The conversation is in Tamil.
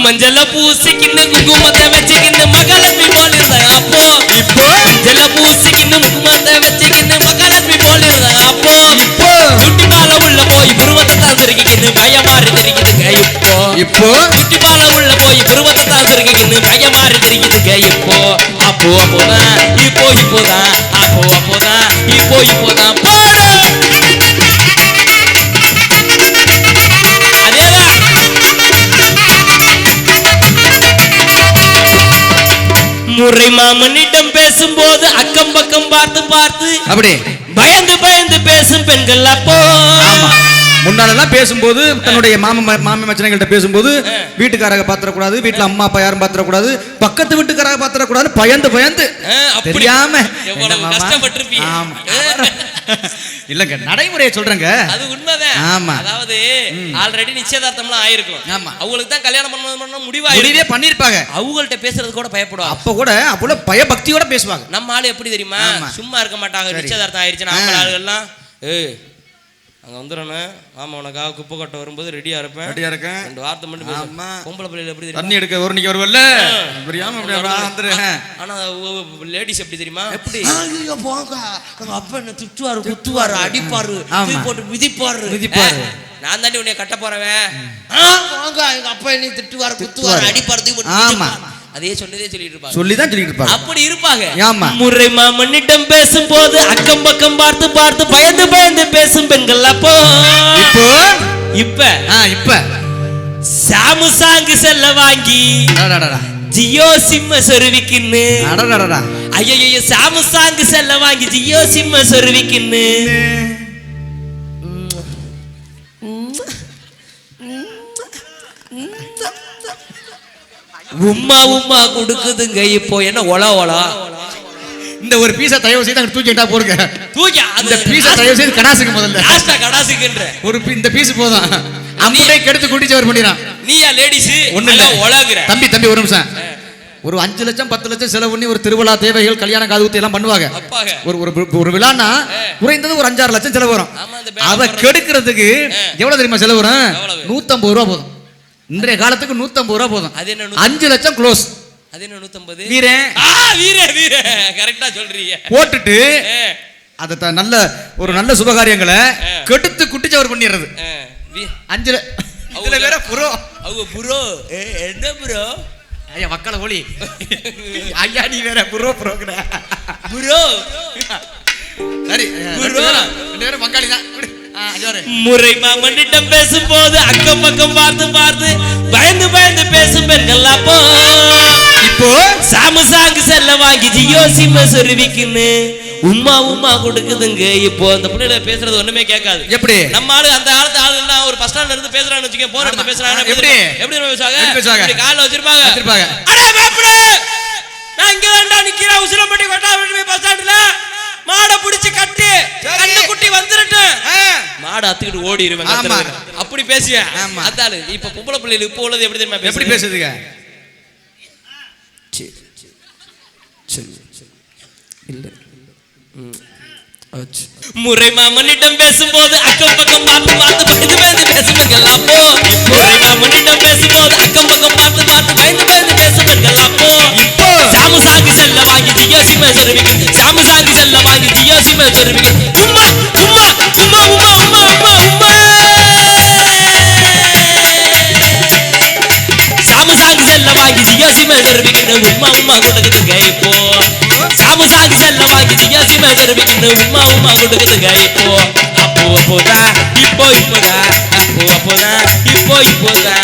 மஞ்சள பூசிக்கின்னு குங்குமத்தை வச்சுக்கின்னு மகாலட்சுமி போல இருந்தாங்க அப்போ. இப்போ? மஞ்சள பூசிக்கின்னு குங்குமத்தை வச்சுக்கின்னு மகாலட்சுமி போல இருந்தாங்க அப்போ. இப்போ? சுட்டி பால உள்ள போய் புருவத்தை தான் திருக்கிக்கின்னு பயமாறி தெரியுதுங்க இப்போ. இப்போ? சுட்டி பால உள்ள போய் புருவத்தை தான் திருக்கிக்கின்னு பயமாறி தெரியுதுங்க இப்போ. அப்போ அப்போதான். இப்போ இப்போதான். அப்போ அப்போதான். இப்போ இப்போதான். முறை மாமனிடம் பேசும்போது அக்கம் பக்கம் பார்த்து பார்த்து அப்படி. பயந்து பயந்து பேசும் பெண்கள் அப்போ. முன்னாலெல்லாம் பேசும்போது தன்னுடைய மாம மாமி மச்சனங்கள்ட்ட பேசும்போது வீட்டுக்காரங்க பாத்திரக்கூடாது வீட்டுல அம்மா அப்பா யாரும் பாத்திரக்கூடாது பக்கத்து வீட்டுக்காரங்க பாத்திரக்கூடாது பயந்து பயந்து. தெரியாம. இல்லங்க நடைமுறையை சொல்றேங்க அது உண்மைதான் ஆமா. அதாவது ஆல்ரெடி நிச்சயதார்த்தம்லாம் ஆயிருக்கும் ஆமா. அவங்களுக்கு தான் கல்யாணம் பண்ண முடிவாயிருக்கு முடிவே பண்ணிருப்பாங்க அவங்கள்ட்ட பேசுறது கூட பயப்படுவாங்க அப்ப கூட அவ்வளவு பயபக்தியோட பேசுவாங்க நம்ம ஆளு எப்படி தெரியுமா. சும்மா இருக்க மாட்டாங்க. நிச்சயதார்த்தம் ஆயிடுச்சுன்னா ஆ. ஆம்பளை ஆளுகள்லாம் ஏய் அங்க வந்துடுறேன் மாமா உனக்காக குப்பை கட்ட வரும்போது ரெடியா இருப்பேன் ரெடியா இருக்கேன். ரெண்டு வார்த்தை மட்டும். ஆமா. பொம்பளை பிள்ளைல எப்படி தண்ணி எடுக்க ஒரு நிக்க வருவல்ல புரியாம இப்படி அப்படியே வந்துரு ஆனா லேடிஸ் எப்படி தெரியுமா எப்படி? ஐயோ போங்க அப்பா என்ன திட்டுவாரு குத்துவாரு அடிப்பாரு போட்டு மிதிப்பாரு மிதிப்பாரு. ஆ, நான் தாண்டி உன்னை கட்ட போறவன் ஆ, போங்க எங்க அப்பா என்னை திட்டுவாரு குத்துவாரு. அடிப்பாரு தூக்கி போட்டு ஆமா. மிதிப்பாரு. அதே சொன்னதே சொல்லிட்டு இருப்பாங்க. சொல்லிதான் சொல்லிட்டு இருப்பாங்க. அப்படி இருப்பாங்க. ஆமா. முறை மாமனிடம் பேசும்போது அக்கம் பக்கம் பார்த்து பார்த்து பயந்து பயந்து பேசும் பெண்கள் அப்போ. இப்போ? இப்ப. ஆ இப்ப. சாமு சாங்கு செல்ல வாங்கி. ஜியோ சிம்ம சொருவிக்கின்னு. ஐயோ சாமு சாங்கு செல்ல வாங்கி ஜியோ சிம்ம சொருவிக்கின்னு. உம்மா உம்மா கொடுக்குதுங்க. இப்போ என்ன ஒலா ஒலா இந்த ஒரு பீஸை தயவு செய்து அங்க தூக்கிட்டா போடுங்க. தூக்கி அந்த பீஸை தயவு செய்து கடாசுங்க முதல்ல. லாஸ்டா கடாசுக்குன்ற. ஒரு இந்த பீஸ் போதும். அம்முடைய கெடுத்து குடிச்சு அவர் பண்ணிடுறான் நீயா லேடிஸ் ஒண்ணு இல்ல. ஒலகுற தம்பி தம்பி ஒரு நிமிஷம். ஒரு அஞ்சு லட்சம் பத்து லட்சம் செலவு பண்ணி ஒரு திருவிழா தேவைகள் கல்யாண காதுகுத்தி எல்லாம் பண்ணுவாங்க. ஒரு ஒரு ஒரு விழான்னா குறைந்தது ஒரு அஞ்சாறு லட்சம் செலவு வரும். அதை கெடுக்கிறதுக்கு எவ்வளவு தெரியுமா செலவு வரும்? நூத்தம்பது ரூபா போதும். இன்றைய காலத்துக்கு நூத்தம்பது ரூபா போதும். அது என்ன அஞ்சு லட்சம் க்ளோஸ் அது என்ன நூத்தம்பது? வீரன் ஆ வீர வீர. கரெக்டா சொல்றீங்க. போட்டுட்டு அதை த- நல்ல ஒரு நல்ல சுபகாரியங்களை கெடுத்து குட்டிச்சவர் பண்ணிடுறது. அஞ்சு இதுல வேற புரோ அவங்க ப்ரோ. என்ன ப்ரோ? ஐயா மக்களை ஒளி ஐயா நீ வேற புரோ புரோக்கிற ப்ரோ. சரி புரோ. ரெண்டு பேரும் ரெண்டு பேரும் பங்காளி தான். முறை மாமனிடம் பேசும்போது அக்கம் பக்கம் பார்த்து பார்த்து பயந்து பயந்து பேசும் பெண்கள் அப்போ இப்போ? சாமு சாங்கு செல்ல வாங்கி ஜியோ சிம்ம சொருவிக்குன்னு உம்மா உம்மா கொடுக்குதுங்க. இப்போ அந்த பிள்ளைல பேசுறது ஒண்ணுமே கேட்காது. எப்படி? நம்ம ஆளு அந்த காலத்து ஆளுன்னா ஒரு பஸ் ஸ்டாண்ட்ல இருந்து பேசுறான்னு வச்சுக்க போன் எடுத்து. பேசுறாங்க. எப்படி? எப்படி பேசுவாங்க? கால்ல வச்சிருப்பாங்க. வச்சிருப்பாங்க. அடே வேப்படு நான் இங்க தான்டா நிக்கிறேன். உசிலம்பட்டி கொட்டாபட்டி பஸ் ஸ்டாண்ட்ல மாடை பிடிச்சு கட்டி. கண்ணு குட்டி வந்துருட்டு ஆ, மாடை அத்துக்கிட்டு ஓடிடுவேன். அப்படி பேசுவேன் ஆளு இப்ப பொம்பளை பிள்ளைகள் இப்போ உள்ளது எப்படி தெரியுமா எப்படி பேசுதுங்க முறை மாமனிடம் பேசும்போது அக்கம் பக்கம் பார்த்து பார்த்து பயந்து பயந்து பேசுவீர்கள் அப்போ. முறை மாமனிடம் பேசும்போது அக்கம் பக்கம் பார்த்து பார்த்து பயந்து பயந்து பேசுவீர்கள் அப்போ. இப்போ. சாமு சாங்கி செல்ல வாங்கி ஜியோ சிம்ம சொருவிக்கு சாமு சாங்கி செல்ல உம்மா உம்மா உமா உமா சாங்கி செல்ல வாங்கி ஜியோ சிம்ம சொருவிக்கு உம்மா உம்மா கொடுக்குதுங்க இப்போ சாமு சாங்கி செல்ல வாங்கி ஜியோ சிம்ம சொருவிக்கு உமா உம்மா கொடுக்குதுங்க இப்போ அப்போ அப்போதான் இப்போ இப்போதா அப்போ அப்போதா இப்போ இப்போதா